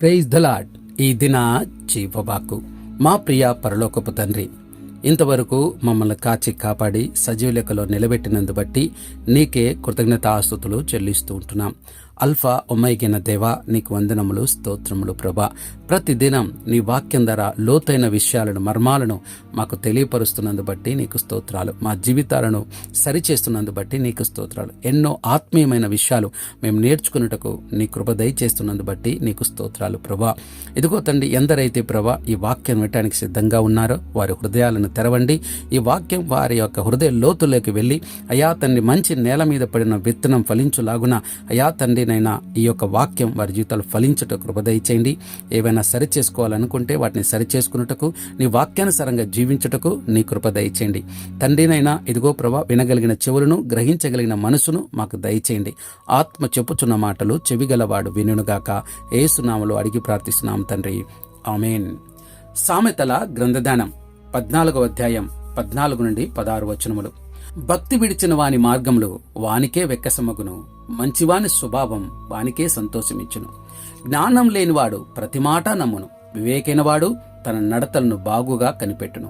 Praise the Lord ఈ దిన జీవవాకు మా ప్రియ పరలోకపు తండ్రి ఇంతవరకు మమ్మల్ని కాచి కాపాడి సజీవ లెక్కలో నిలబెట్టినందు బట్టి నీకే కృతజ్ఞత ఆస్తుతులు చెల్లిస్తూ ఉంటున్నాం. అల్ఫా ఒమైగిన దేవా నీకు వందనములు స్తోత్రములు ప్రభా. ప్రతిదినం నీ వాక్యం ధర లోతైన విషయాలను మర్మాలను మాకు తెలియపరుస్తున్నందు బట్టి నీకు స్తోత్రాలు. మా జీవితాలను సరిచేస్తున్నందు బట్టి నీకు స్తోత్రాలు. ఎన్నో ఆత్మీయమైన విషయాలు మేము నేర్చుకున్నటకు నీ కృప దయచేస్తున్నందు బట్టి నీకు స్తోత్రాలు ప్రభా. ఇదిగో తండ్రి ఎందరైతే ప్రభా ఈ వాక్యం వినటానికి సిద్ధంగా ఉన్నారో వారి హృదయాలను తెరవండి. ఈ వాక్యం వారి యొక్క హృదయ లోతులోకి వెళ్ళి అయా తండ్రి మంచి నేల మీద పడిన విత్తనం ఫలించులాగున అయా తండ్రి నైనా ఈ యొక్క వాక్యం వారి జీవితాలు ఫలించట కృపదయచేయండి ఏవైనా సరి చేసుకోవాలనుకుంటే వాటిని సరి చేసుకున్నటకు నీ వాక్యానుసారంగా జీవించుటకు నీ కృప దయచేయండి. తండ్రినైనా ఇదిగో ప్రభా వినగలిగిన చెవులను గ్రహించగలిగిన మనసును మాకు దయచేయండి. ఆత్మ చెప్పుచున్న మాటలు చెవిగలవాడు వినుగాక ఏసునామలు అడిగి ప్రార్థిస్తున్నాం తండ్రి. ఆమెన్. సామెతల గ్రంథదానం పద్నాలుగవ అధ్యాయం పద్నాలుగు నుండి పదహారు వచనములు. భక్తి విడిచిన వాని మార్గంలో వానికే వెక్కసమగును. మంచివాని స్వభావం వానికే సంతోషమిచ్చును. జ్ఞానం లేనివాడు ప్రతి మాట నమ్మును. వివేకైనవాడు తన నడతలను బాగుగా కనిపెట్టును.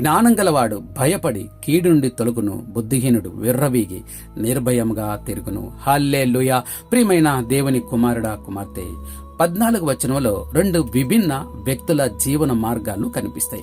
జ్ఞానం గలవాడు భయపడి కీడు నుండి తొలుగును. బుద్ధిహీనుడు విర్రవీగి నిర్భయముగా తిరుగును. హల్లే ప్రియమైన దేవుని కుమారుడా కుమార్తె! పద్నాలుగు వచనంలో రెండు విభిన్న వ్యక్తుల జీవన మార్గాలు కనిపిస్తాయి.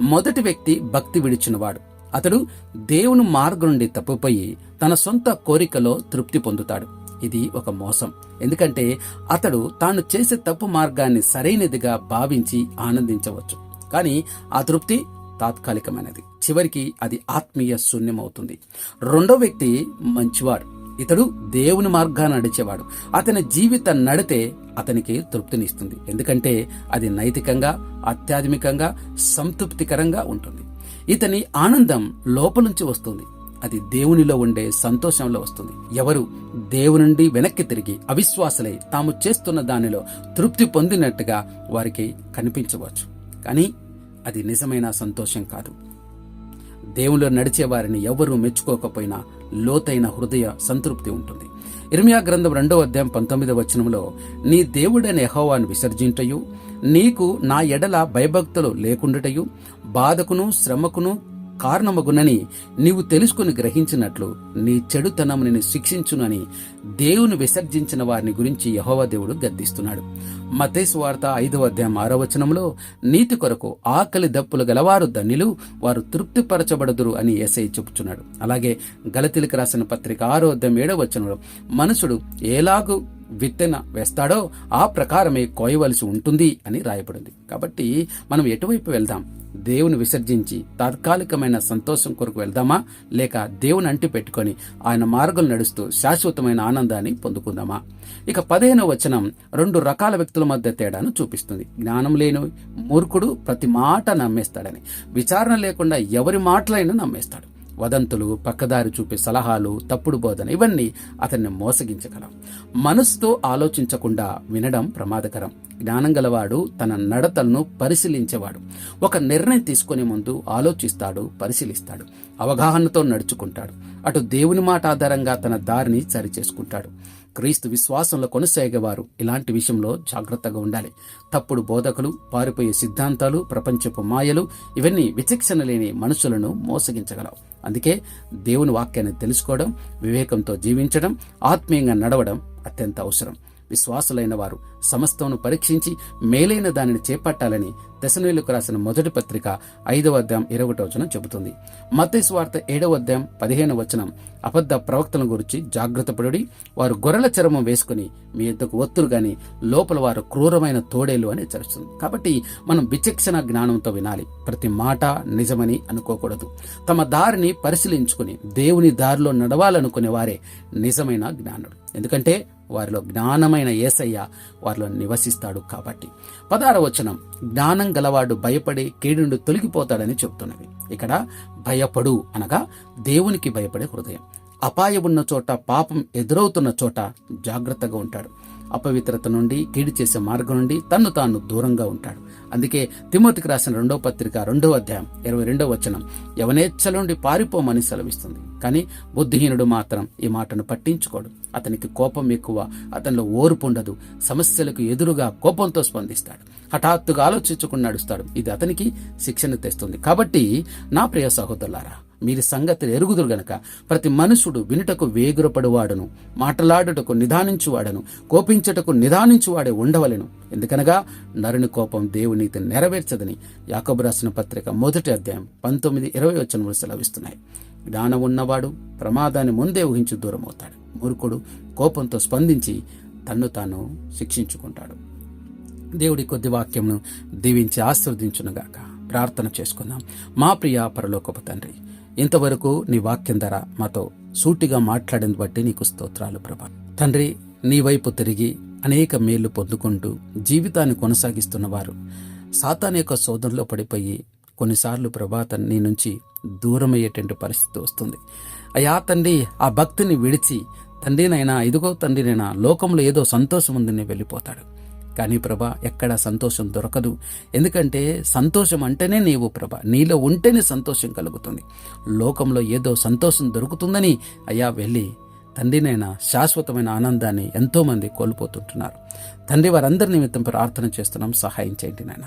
మొదటి వ్యక్తి భక్తి విడిచినవాడు. అతడు దేవుని మార్గం నుండి తప్పుపోయి తన సొంత కోరికలో తృప్తి పొందుతాడు. ఇది ఒక మోసం. ఎందుకంటే అతడు తాను చేసే తప్పు మార్గాన్ని సరైనదిగా భావించి ఆనందించవచ్చు. కానీ ఆ తృప్తి తాత్కాలికమైనది. చివరికి అది ఆత్మీయ శూన్యమవుతుంది. రెండో వ్యక్తి మంచివాడు. ఇతడు దేవుని మార్గాన్ని నడిచేవాడు. అతని జీవిత నడితే అతనికి తృప్తినిస్తుంది. ఎందుకంటే అది నైతికంగా ఆధ్యాత్మికంగా సంతృప్తికరంగా ఉంటుంది. ఇతని ఆనందం లోపలుంచి వస్తుంది. అది దేవునిలో ఉండే సంతోషంలో వస్తుంది. ఎవరు దేవుని నుండి వెనక్కి తిరిగి అవిశ్వాసులై తాము చేస్తున్న దానిలో తృప్తి పొందినట్టుగా వారికి కనిపించవచ్చు. కానీ అది నిజమైన సంతోషం కాదు. దేవులో నడిచే వారిని ఎవరూ మెచ్చుకోకపోయినా లోతైన హృదయ సంతృప్తి ఉంటుంది. ఇర్మియా గ్రంథం రెండవ అధ్యాయం పంతొమ్మిదవ వచనంలో నీ దేవుడైన యహోవాను విసర్జింటయు నీకు నా ఎడల భయభక్తులు లేకుండుటయు బాధకును శ్రమకును కారణమగునని నీవు తెలుసుకుని గ్రహించినట్లు నీ చెడుతనం నిన్ను శిక్షించునని దేవుని విసర్జించిన వారిని గురించి యహోవ దేవుడు గద్దిస్తున్నాడు. మతేసు వార్త ఐదవ అధ్యాయం ఆరో వచనంలో నీతి కొరకు ఆకలి దప్పులు గలవారు ధనిలు వారు తృప్తిపరచబడదురు అని ఎస్ఐ చెప్పుచున్నాడు. అలాగే గలతిలకు రాసిన పత్రిక ఆరో అధ్యాయం ఏడవ వచనంలో మనుషుడు ఏలాగు విత్తెన వేస్తాడో ఆ ప్రకారమే కోయవలసి ఉంటుంది అని రాయబడింది. కాబట్టి మనం ఎటువైపు వెళ్దాం? దేవుని విసర్జించి తాత్కాలికమైన సంతోషం కొరకు వెళ్దామా? లేక దేవుని అంటి పెట్టుకొని ఆయన మార్గం నడుస్తూ శాశ్వతమైన ఆనందాన్ని పొందుకుందామా? ఇక పదిహేనవ వచనం రెండు రకాల వ్యక్తుల మధ్య తేడాను చూపిస్తుంది. జ్ఞానం లేని మూర్ఖుడు ప్రతి మాట నమ్మేస్తాడని విచారణ లేకుండా ఎవరి మాటలైనా నమ్మేస్తాడు. వదంతులు పక్కదారి చూపే సలహాలు తప్పుడు బోధన ఇవన్నీ అతన్ని మోసగించగలం. మనసుతో ఆలోచించకుండా వినడం ప్రమాదకరం. జ్ఞానం గలవాడు తన నడతలను పరిశీలించేవాడు. ఒక నిర్ణయం తీసుకునే ముందు ఆలోచిస్తాడు పరిశీలిస్తాడు. అవగాహనతో నడుచుకుంటాడు. అటు దేవుని మాట ఆధారంగా తన దారిని సరిచేసుకుంటాడు. క్రీస్తు విశ్వాసంలో కొనసాగేవారు ఇలాంటి విషయంలో జాగ్రత్తగా ఉండాలి. తప్పుడు బోధకులు పారిపోయే సిద్ధాంతాలు ప్రపంచపు మాయలు ఇవన్నీ విచక్షణ లేని మనుషులను మోసగించగలవు. అందుకే దేవుని వాక్యాన్ని తెలుసుకోవడం వివేకంతో జీవించడం ఆత్మీయంగా నడవడం అత్యంత అవసరం. విశ్వాసులైన వారు సమస్తమును పరీక్షించి మేలైన దానిని చేపట్టాలని దశనీయులకు రాసిన మొదటి పత్రిక ఐదవ అధ్యాయం ఇరవటో వచనం చెబుతుంది. మత్తయి వార్త ఏడవ అధ్యాయం పదిహేను వచనం అబద్ధ ప్రవక్తల గురించి జాగ్రత్తపడి వారు గొర్రెల చర్మం వేసుకుని మీ ఎద్దకు ఒత్తురు గాని లోపల వారు క్రూరమైన తోడేలు అని చరుస్తుంది కాబట్టి మనం విచక్షణ జ్ఞానంతో వినాలి. ప్రతి మాట నిజమని అనుకోకూడదు. తమ దారిని పరిశీలించుకుని దేవుని దారిలో నడవాలనుకునే వారే నిజమైన జ్ఞానుడు. ఎందుకంటే వారిలో జ్ఞానమైన ఏసయ్య వారిలో నివసిస్తాడు కాబట్టి. పదారవచనం జ్ఞానం గలవాడు భయపడి కీడుండి తొలగిపోతాడని చెప్తున్నది. ఇక్కడ భయపడు అనగా దేవునికి భయపడే హృదయం. అపాయం ఉన్న చోట పాపం ఎదురవుతున్న చోట జాగ్రత్తగా ఉంటాడు. అపవిత్రత నుండి కీడు చేసే మార్గం నుండి తన్ను తాను దూరంగా ఉంటాడు. అందుకే తిమోతికి రాసిన రెండో పత్రిక రెండో అధ్యాయం ఇరవై రెండో వచనం యవనేచ్ఛల నుండి పారిపోమని సెలవిస్తుంది. కానీ బుద్ధిహీనుడు మాత్రం ఈ మాటను పట్టించుకోడు. అతనికి కోపం ఎక్కువ అతనిలో ఓర్పు ఉండదు. సమస్యలకు ఎదురుగా కోపంతో స్పందిస్తాడు. హఠాత్తుగా ఆలోచించుకుని నడుస్తాడు. ఇది అతనికి శిక్షణ తెస్తుంది. కాబట్టి నా ప్రియ సహోదరులారా మీరు సంగతి ఎరుగుదురు గనక ప్రతి మనుషుడు వినుటకు వేగురపడువాడును మాట్లాడుటకు నిదానించువాడను కోపించుటకు నిదానించువాడే ఉండవలెను. ఎందుకనగా నరుని కోపం నీతి నెరవేర్చదని యాకబు రాసిన పత్రిక మొదటి అధ్యాయం పంతొమ్మిది ఇరవై వచనములు సెలవిస్తున్నాయి. జ్ఞానం ఉన్నవాడు ప్రమాదాన్ని ముందే ఊహించి దూరం అవుతాడు మూర్ఖుడు కోపంతో స్పందించి తన్ను తాను శిక్షించుకుంటాడు. దేవుడి కొద్ది వాక్యంను దీవించి ఆశీర్వదించునుగాక. ప్రార్థన చేసుకుందాం. మా ప్రియ పరలోకపు తండ్రి ఇంతవరకు నీ వాక్యం ధర మాతో సూటిగా మాట్లాడిన బట్టి నీకు స్తోత్రాలు ప్రభా. తండ్రి నీ వైపు తిరిగి అనేక మేళ్ళు పొందుకుంటూ జీవితాన్ని కొనసాగిస్తున్నవారు. సాతాన్ యొక్క శోధనలో పడిపోయి కొన్నిసార్లు ప్రభాత నీ నుంచి దూరమయ్యేటువంటి పరిస్థితి వస్తుంది. అయ్యా తండ్రి ఆ భక్తిని విడిచి తండ్రినైనా ఇదిగో తండ్రినైనా లోకంలో ఏదో సంతోషం ఉందని వెళ్ళిపోతాడు. కానీ ప్రభా ఎక్కడ సంతోషం దొరకదు. ఎందుకంటే సంతోషం అంటేనే నీవు ప్రభ నీలో ఉంటేనే సంతోషం కలుగుతుంది. లోకంలో ఏదో సంతోషం దొరుకుతుందని అయ్యా వెళ్ళి తండ్రినైనా శాశ్వతమైన ఆనందాన్ని ఎంతోమంది కోల్పోతుంటున్నారు. తండ్రి వారందరి నిమిత్తం ప్రార్థన చేస్తున్నాం. సహాయం చేయండి నాయన.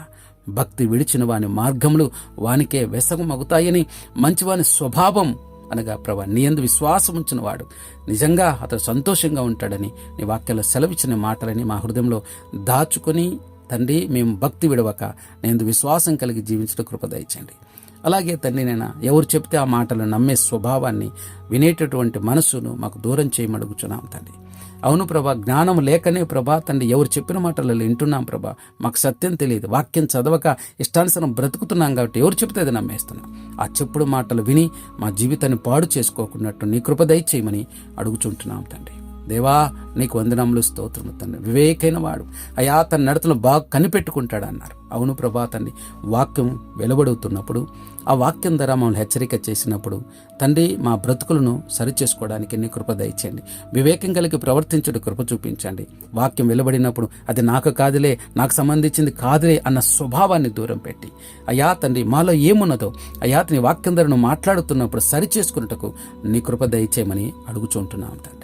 భక్తి విడిచిన వాని మార్గములు వానికే వెసగమగుతాయని మంచివాని స్వభావం అనగా ప్రభా నీ ఎందు విశ్వాసం ఉంచిన వాడు నిజంగా అతడు సంతోషంగా ఉంటాడని నీ వాక్యాల్లో సెలవిచ్చిన మాటలని మా హృదయంలో దాచుకొని తండ్రి మేము భక్తి విడవక నేను విశ్వాసం కలిగి జీవించడం కృప దయచండి అలాగే తండ్రి నేను ఎవరు చెప్తే ఆ మాటలు నమ్మే స్వభావాన్ని వినేటటువంటి మనసును మాకు దూరం చేయమడుగుచున్నాం తండ్రి అవును ప్రభా జ్ఞానం లేకనే ప్రభా తండ్రి ఎవరు చెప్పిన మాటలు వింటున్నాం ప్రభా. మాకు సత్యం తెలియదు వాక్యం చదవక ఇష్టానుసరం బ్రతుకుతున్నాం కాబట్టి ఎవరు చెప్తే అది నమ్మేస్తున్నాం. ఆ చెప్పుడు మాటలు విని మా జీవితాన్ని పాడు చేసుకోకున్నట్టు నీ కృప దయచేయమని అడుగుచుంటున్నాం తండ్రి. దేవా నీకు వందనములు స్తోత్రము తండ్రి. వివేకైన వాడు. అయా తన నడతను బాగా కనిపెట్టుకుంటాడు అన్నారు అవును ప్రభా తండ్రి వాక్యం వెలువడుతున్నప్పుడు ఆ వాక్యం ద్వారా మమ్మల్ని హెచ్చరిక చేసినప్పుడు తండ్రి మా బ్రతుకులను సరిచేసుకోవడానికి నీ కృప దయచేయండి. వివేకం కలిగి ప్రవర్తించడం కృప చూపించండి. వాక్యం వెలువడినప్పుడు అది నాకు కాదులే నాకు సంబంధించింది కాదులే అన్న స్వభావాన్ని దూరం పెట్టి. అయా తండ్రి మాలో ఏమున్నదో అయా నీ వాక్యం ధరను మాట్లాడుతున్నప్పుడు సరిచేసుకున్నటకు నీ కృప దయచేయమని అడుగుచుంటున్నాం తండ్రి.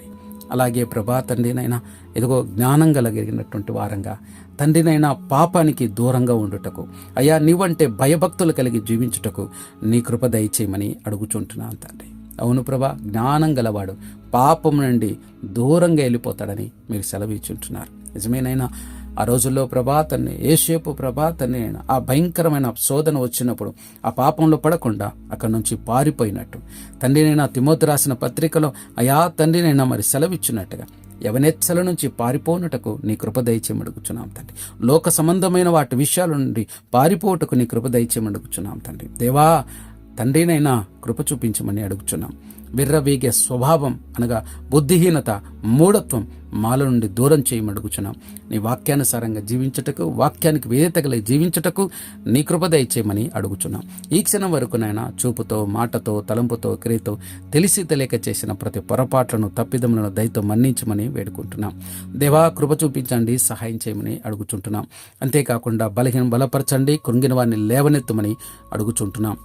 అలాగే ప్రభా తండ్రినైనా ఎదుగో జ్ఞానం కలిగినటువంటి వారంగా తండ్రినైనా పాపానికి దూరంగా ఉండుటకు అయ్యా నీవంటే భయభక్తులు కలిగి జీవించుటకు నీ కృప దయచేయమని అడుగుచుంటున్నాను తండ్రి. అవును ప్రభా జ్ఞానం గలవాడు పాపం నుండి దూరంగా వెళ్ళిపోతాడని మీరు సెలవు ఇచ్చుంటున్నారు నిజమేనైనా ఆ రోజుల్లో ప్రభాతాన్ని ఏసేపు ప్రభాతాన్ని ఆ భయంకరమైన శోధన వచ్చినప్పుడు ఆ పాపంలో పడకుండా అక్కడి నుంచి పారిపోయినట్టు. తండ్రినైనా తిమోతి రాసిన పత్రికలో అయా తండ్రినైనా మరి సెలవిచ్చినట్టుగా. యవనెచ్చల నుంచి పారిపోనుటకు నీ కృపదయచేమడుగుచున్నాం తండ్రి. లోక సంబంధమైన వాటి విషయాల నుండి పారిపోటకు నీ కృపదయచేమడుగుచున్నాం తండ్రి. దేవా తండ్రినైనా కృప చూపించమని అడుగుచున్నాం. విర్రవీగే స్వభావం అనగా బుద్ధిహీనత మూఢత్వం మాల నుండి దూరం చేయమడుగుచున్నాం నీ వాక్యానుసారంగా జీవించుటకు వాక్యానికి వేదిత కలిగి జీవించుటకు నీ కృప దయచేయమని అడుగుచున్నాం. ఈ క్షణం వరకు నాయన చూపుతో మాటతో తలంపుతో క్రియతో తెలిసి తెలియక చేసిన ప్రతి పొరపాట్లను తప్పిదములను దయతో మన్నించమని వేడుకుంటున్నాం. దేవా కృప చూపించండి సహాయం చేయమని అడుగుచుంటున్నాం. అంతేకాకుండా బలహీన బలపరచండి కృంగిన వారిని లేవనెత్తమని అడుగుచుంటున్నాం.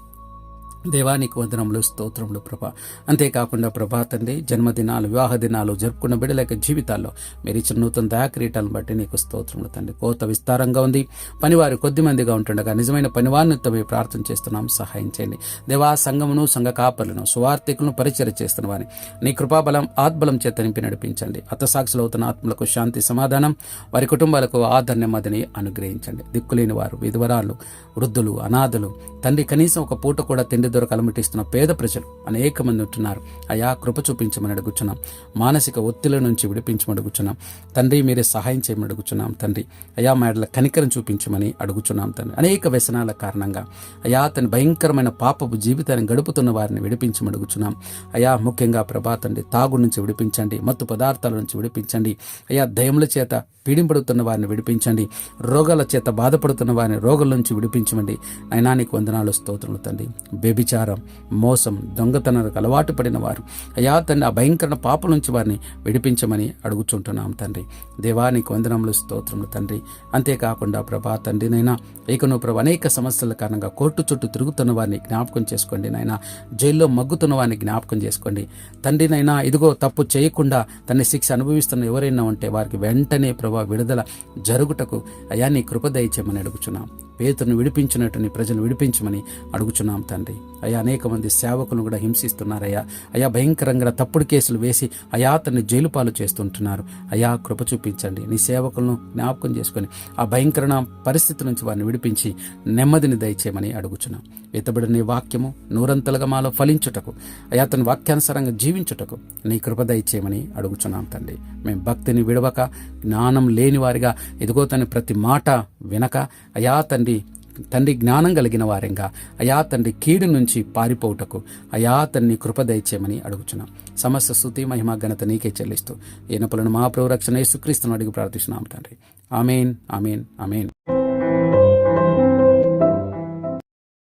దేవానికి వందనములు స్తోత్రములు ప్రభా. అంతేకాకుండా ప్రభా తండ్రి జన్మదినాలు వివాహ దినాలు జరుపుకున్న బిడ్డల జీవితాల్లో మీరు ఇచ్చిన నూతన దయాక్రీటాలను బట్టి నీకు స్తోత్రములు తండ్రి. కోత విస్తారంగా ఉంది. పనివారు కొద్ది మందిగా ఉంటుండగా నిజమైన పనివారిని ప్రార్థన చేస్తున్నాం. సహాయం చేయండి. దేవా సంఘమును సంఘ కాపలను సువార్థికులను పరిచయం చేస్తున్న వారిని నీ కృపాబలం ఆత్బలం చేత నింపి నడిపించండి. అతసాక్షులు అవుతున్న ఆత్మలకు శాంతి సమాధానం వారి కుటుంబాలకు ఆదరణమదిని అనుగ్రహించండి. దిక్కులేని వారు విధవరాలు వృద్ధులు అనాథలు తండ్రి కనీసం ఒక పూట కూడా తిండి దొరక అలమటిస్తున్న పేద ప్రజలు అనేక మంది ఉంటున్నారు. అయా కృప చూపించమని అడుగుచున్నాం. మానసిక ఒత్తిళ్ళ నుంచి విడిపించమని అడుగుచున్నాం. తండ్రి మీరే సహాయం చేయమని అడుగుచున్నాం తండ్రి. అయా మేడల కనికరం చూపించమని అడుగుచున్నాం తండ్రి. అనేక వ్యసనాల కారణంగా. అయా తన భయంకరమైన పాపపు జీవితాన్ని గడుపుతున్న వారిని విడిపించమని అడుగుచున్నాం. అయా ముఖ్యంగా ప్రభా తండ్రి తాగు నుంచి విడిపించండి మత్తు పదార్థాల నుంచి విడిపించండి. అయా దయముల చేత పీడింపడుతున్న వారిని విడిపించండి. రోగాల చేత బాధపడుతున్న వారిని రోగాల నుంచి విడిపించమండి. అయినా నీకు వందనాలు స్తోత్రములు తండ్రి. వ్యభిచారం మోసం దొంగతనాలకు అలవాటు పడిన వారు. అయా తండ్రి ఆ భయంకర పాప నుంచి వారిని విడిపించమని అడుగుచుంటున్నాం తండ్రి. దేవానికి వందనములు స్తోత్రములు తండ్రి. అంతేకాకుండా ప్రభా తండ్రినైనా ఏకను ప్రభు అనేక సమస్యల కారణంగా కోర్టు చుట్టూ తిరుగుతున్న వారిని జ్ఞాపకం చేసుకోండి నాయన జైల్లో మగ్గుతున్న వారిని జ్ఞాపకం చేసుకోండి. తండ్రినైనా ఇదిగో తప్పు చేయకుండా తన శిక్ష అనుభవిస్తున్న ఎవరైనా ఉంటే వారికి వెంటనే ప్రభా విడుదల జరుగుటకు అయా నీ కృప దయచేయమని అడుగుచున్నాం. పేతును విడిపించినట్టు నీ ప్రజలు విడిపించమని అడుగుచున్నాం తండ్రి. అయా అనేక మంది సేవకులను కూడా హింసిస్తున్నారయ్యా. అయా భయంకరంగా తప్పుడు కేసులు వేసి అయా అతన్ని జైలుపాలు చేస్తుంటున్నారు. అయా కృప చూపించండి. నీ సేవకులను జ్ఞాపకం చేసుకొని ఆ భయంకరణ పరిస్థితి నుంచి వారిని విడిపించి నెమ్మదిని దయచేయమని అడుగుచున్నాం. ఎత్తబడిన నీ వాక్యము నూరంతలుగా మాలో ఫలించుటకు అయా అతని వాక్యానుసారంగా జీవించుటకు నీ కృప దయచేయమని అడుగుచున్నాం తండ్రి. మేము భక్తిని విడవక జ్ఞానం జ్ఞానం లేనివారిగా ఎదుగో తన ప్రతి మాట వినక అయా తండ్రి తండ్రి జ్ఞానం కలిగిన వారంగా అయా తండ్రి కీడు నుంచి పారిపోవుటకు అయా తండ్రి కృపదయచేయమని అడుగుచున్నాం. సమస్త శృతి మహిమ ఘనత నీకే చెల్లిస్తూ ఏనపులను మా ప్రభురక్షణ యేసుక్రీస్తును అడిగి ప్రార్థిస్తున్నాం తండ్రి. Amen amen amen.